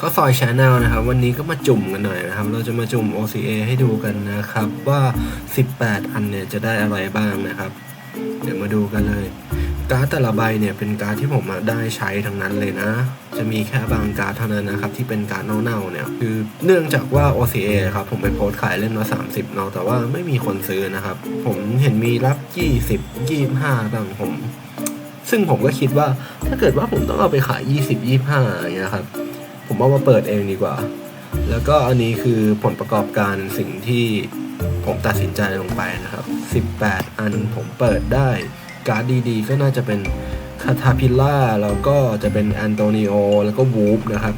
ก็ซอยชาแนลนะครับ วันนี้ก็มาจุ่มกันหน่อยนะครับ เราจะมาจุ่ม OCA ให้ดูกันนะครับ ว่า 18 อันเนี่ยจะได้อะไรบ้างนะครับ เดี๋ยวมาดูกันเลย การ์ดแต่ละใบเนี่ยเป็นการ์ดที่ผมได้ใช้ทั้งนั้นเลยนะ จะมีแค่บางการ์ดเท่านั้นนะครับ ที่เป็นการ์ดเน่าๆเนี่ยคือเนื่องจากว่า OCA ครับผมไปโพสขายเล่นมา30เนาะแต่ว่าไม่มีคนซื้อนะครับ ผมเห็นมีรับ 20 25บ้างผม ซึ่งผมก็คิดว่าถ้าเกิดว่าผมต้องเอาไปขาย 20 25อย่างเงี้ยครับ ผมเอามาเปิดเองดีกว่า แล้วก็อันนี้คือผลประกอบการสิ่งที่ผมตัดสินใจลงไปนะครับ 18 อันผมเปิดได้ การ์ดดีๆ ก็น่าจะเป็นคาทาพิล่าแล้วก็จะเป็นแอนโตนิโอแล้วก็วูฟนะครับ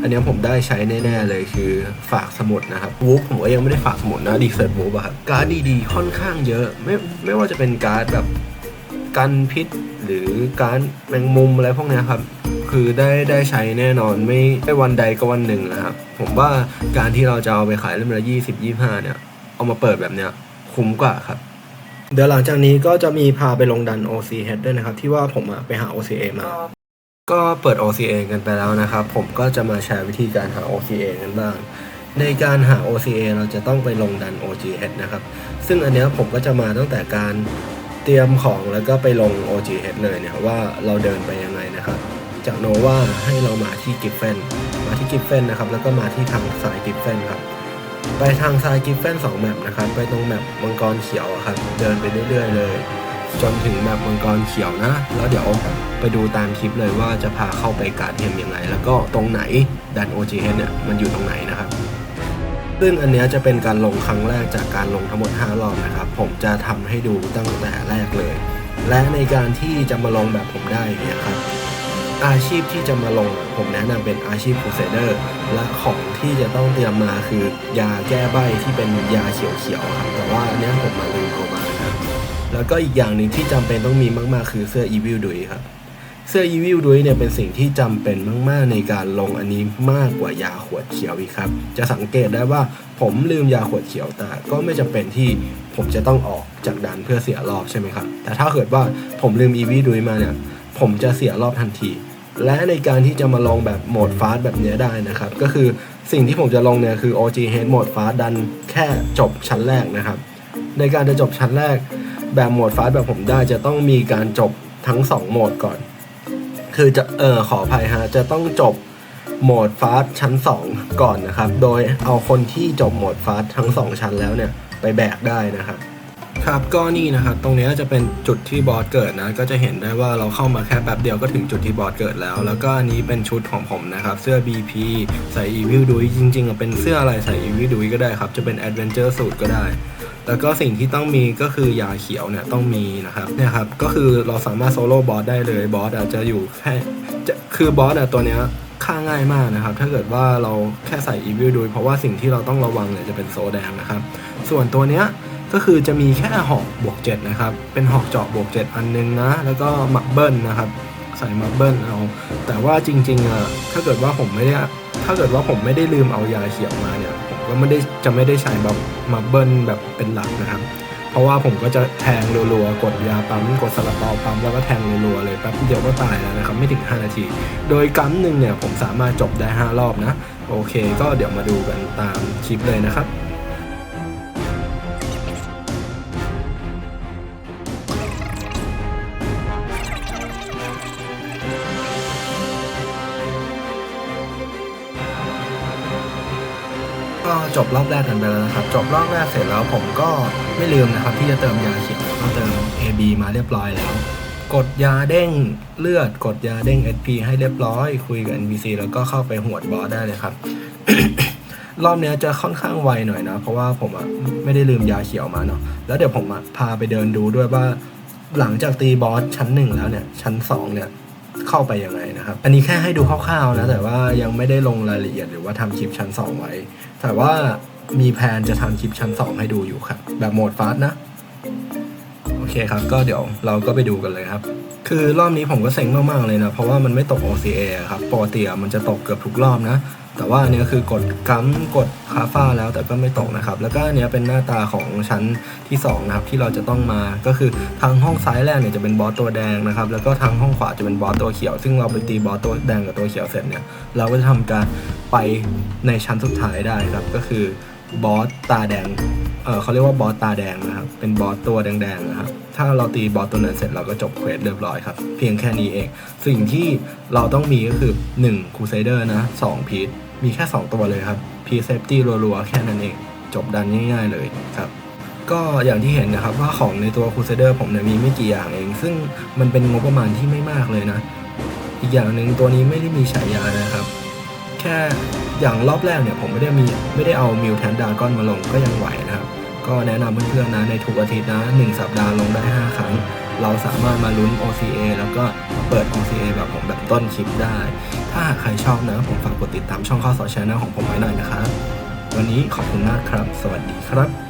อันนี้ผมได้ใช้แน่ ๆ เลยคือฝากสมุดนะครับวูฟผมก็ยังไม่ได้ฝากสมุดนะดีเซิร์ตวูฟอะครับการ์ดดีๆ ค่อนข้างเยอะ ไม่ไม่ว่าจะเป็นการ์ดแบบกันพิษหรือการ์ดแมงมุมอะไรพวกเนี้ยครับ คือได้ได้ใช้แน่นอนไม่ไม่วันใดก็วันหนึ่งนะครับ ผมว่าการที่เราจะเอาไปขายเล่มละยี่สิบยี่ห้าเนี่ย เอามาเปิดแบบเนี้ยคุ้มกว่าครับ เดี๋ยวหลังจากนี้ก็จะมีพาไปลงดัน OCH ด้วยนะครับ ที่ว่าผมอะไปหา OCA มา ก็เปิด OCA กันไปแล้วนะครับ ผมก็จะมาแชร์วิธีการหา OCA กันบ้างในการหา OCA เราจะต้องไปลงดัน OGH นะครับ ซึ่งอันเนี้ยผมก็จะมาตั้งแต่การเตรียมของแล้วก็ไปลง OGH เลยเนี่ยว่าเราเดินไปยังไงนะครับ จากโนวาให้เรามาที่กิฟเฟนมาที่กิฟเฟนนะครับแล้วก็มาที่ทางสายกิฟเฟนครับไปทางซ้ายกิฟเฟนสองแมปนะครับไปตรงแมปมังกรเขียวครับเดินไปเรื่อยๆเลย จนถึงแมปมังกรเขียวนะ แล้วเดี๋ยวไปดูตามคลิปเลยว่าจะพาเข้าไปการเทมยังไง แล้วก็ตรงไหนดัน OGH เนี่ยมันอยู่ตรงไหนนะครับซึ่งอันนี้จะเป็นการลงครั้งแรกจากการลงทั้งหมด 5 รอบนะครับ ผมจะทำให้ดูตั้งแต่แรกเลย และในการที่จะมาลงแบบผมได้เนี่ยครับ อาชีพที่จะมาลงผมแนะนำเป็นอาชีพครูเซเดอร์ และของที่จะต้องเตรียมมาคือยาแก้ใบที่เป็นยาเขียวๆครับแต่ว่าอันเนี้ยผมมาลืมเอามานะครับแล้วก็อีกอย่างหนึ่งที่จำเป็นต้องมีมากๆ คือเสื้อ Evil ดุยครับเสื้อ Evil ดุยเนี่ยเป็นสิ่งที่จำเป็นมากๆ ในการลงอันนี้มากกว่ายาขวดเขียวอีกครับ จะสังเกตได้ว่าผมลืมยาขวดเขียวแต่ก็ไม่จำเป็นที่ผมจะต้องออกจากดันเพื่อเสียรอบใช่ไหมครับ แต่ถ้าเกิดว่าผมลืม Evil ดุยมาเนี่ยผมจะเสียรอบทันที และในการที่จะมาลองแบบโหมดฟาสต์แบบนี้ได้นะครับ ก็คือสิ่งที่ผมจะลองเนี่ยคือ OG Head โหมดฟาสต์ดันแค่จบชั้นแรกนะครับ ในการจะจบชั้นแรกแบบโหมดฟาสต์แบบผมได้จะต้องมีการจบทั้ง 2 โหมดก่อน คือจะเออขออภัยฮะจะต้องจบโหมดฟาสต์ชั้น 2 ก่อนนะครับ โดยเอาคนที่จบโหมดฟาสต์ทั้ง 2 ชั้นแล้วเนี่ยไปแบกได้นะครับ ครับก็นี่นะครับตรงนี้จะเป็นจุดที่บอสเกิดนะ ก็จะเห็นได้ว่าเราเข้ามาแค่แป๊บเดียวก็ถึงจุดที่บอสเกิดแล้ว แล้วก็อันนี้เป็นชุดของผมนะครับ เสื้อ BP ใส่ Evil ดุยจริงๆเป็นเสื้ออะไรใส่ Evil ดุยก็ได้ครับ จะเป็น Adventure Suit ก็ได้แล้วก็สิ่งที่ต้องมีก็คือยาเขียวเนี่ยต้องมีนะครับเนี่ยครับก็คือเราสามารถโซโล่บอสได้เลยบอสอาจจะอยู่แค่จะคือบอสอะตัวเนี้ยฆ่าง่ายมากนะครับ ถ้าเกิดว่าเราแค่ใส่ Evil ดุยเพราะว่าสิ่งที่เราต้องระวังเนี่ยจะเป็นโซแดงนะครับ ส่วนตัวเนี้ย ก็คือจะมีแค่หอกบวก7นะครับ เป็นหอกเจาะบวก7อันนึงนะ แล้วก็มักเบิลนะครับ ใส่มักเบิลเอา แต่ว่าจริงๆอะถ้าเกิดว่าผมไม่ได้ ถ้าเกิดว่าผมไม่ได้ลืมเอายาเขียวมาเนี่ย ผมก็ไม่ได้จะไม่ได้ใช้แบบมักเบิลแบบเป็นหลักนะครับ เพราะว่าผมก็จะแทงรัวๆ กดยาปั๊ม กดสลับเปาปั๊ม แล้วก็แทงรัวๆเลยแป๊บเดียวก็ตายแล้วนะครับ ไม่ถึง 5 นาที โดยกัมหนึ่งเนี่ยผมสามารถจบได้ 5 รอบนะ โอเค ก็เดี๋ยวมาดูกันตามคลิปเลยนะครับ ก็จบรอบแรกกันไปแล้วนะครับ จบรอบแรกเสร็จแล้วผมก็ไม่ลืมนะครับ ที่จะเติมยาเขียวก็เติม AB มาเรียบร้อยแล้ว กดยาเด้งเลือด กดยาเด้ง SP ให้เรียบร้อย คุยกับ NPC แล้วก็เข้าไปหวดบอสได้เลยครับ รอบนี้จะค่อนข้างไวหน่อยนะ เพราะว่าผมอะไม่ได้ลืมยาเขียวมาเนาะแล้วเดี๋ยวผมอะพาไปเดินดูด้วยว่าหลังจากตีบอสชั้นหนึ่งแล้วเนี่ย ชั้นสองเนี่ยเข้าไปยังไงนะครับ อันนี้แค่ให้ดูคร่าวๆนะ แต่ว่ายังไม่ได้ลงรายละเอียดหรือว่าทำคลิปชั้น 2 ไว้ แต่ว่ามีแผนจะทำคลิปชั้น 2 ให้ดูอยู่ครับ แบบโหมดฟาสต์นะ โอเคครับ ก็เดี๋ยวเราก็ไปดูกันเลยครับ คือรอบนี้ผมก็เซ็งมาก ๆ เลยนะ เพราะว่ามันไม่ตก OCA อครับปกติมันจะตกเกือบทุกรอบนะ แต่ว่าเนี้ยคือกดกัมกดคาฟ้าแล้วแต่ก็ไม่ตกนะครับ แล้วก็เนี้ยเป็นหน้าตาของชั้นที่สองนะครับที่เราจะต้องมาก็คือทางห้องซ้ายแรกเนี่ยจะเป็นบอสตัวแดงนะครับ แล้วก็ทางห้องขวาจะเป็นบอสตัวเขียว ซึ่งเราไปตีบอสตัวแดงกับตัวเขียวเสร็จเนี่ยเราก็จะทำการไปในชั้นสุดท้ายได้ครับ ก็คือบอสตาแดงเออเขาเรียกว่าบอสตาแดงนะครับ เป็นบอสตัวแดงๆนะครับ ถ้าเราตีบอสตัวนั้นเสร็จเราก็จบเควสเรียบร้อยครับ เพียงแค่นี้เอง สิ่งที่เราต้องมีก็คือ1คูเซเดอร์นะ2พีท มีแค่ 2 ตัวเลยครับพีเซฟตี้รัวๆ แค่นั้นเอง จบดันง่ายๆเลยครับ ก็อย่างที่เห็นนะครับว่าของในตัวคูเซเดอร์ผมเนี่ยมีไม่กี่อย่างเอง ซึ่งมันเป็นงบประมาณที่ไม่มากเลยนะ อีกอย่างหนึ่งตัวนี้ไม่ได้มีฉายานะครับ แค่อย่างรอบแรกเนี่ยผมไม่ได้มีไม่ได้เอามิวแทนดาก้อนมาลงก็ยังไหวนะครับ ก็แนะนำเพื่อนๆนะในทุกอาทิตย์นะ 1 สัปดาห์ลงได้ 5 ครั้ง เราสามารถมาลุ้น OCA แล้วก็เปิด OCA แบบผมแบบต้นคลิปได้ ถ้าหากใครชอบนะผมฝากกดติดตามช่องข้อสอชแนลของผมไว้หน่อยนะครับ วันนี้ขอบคุณมากครับ สวัสดีครับ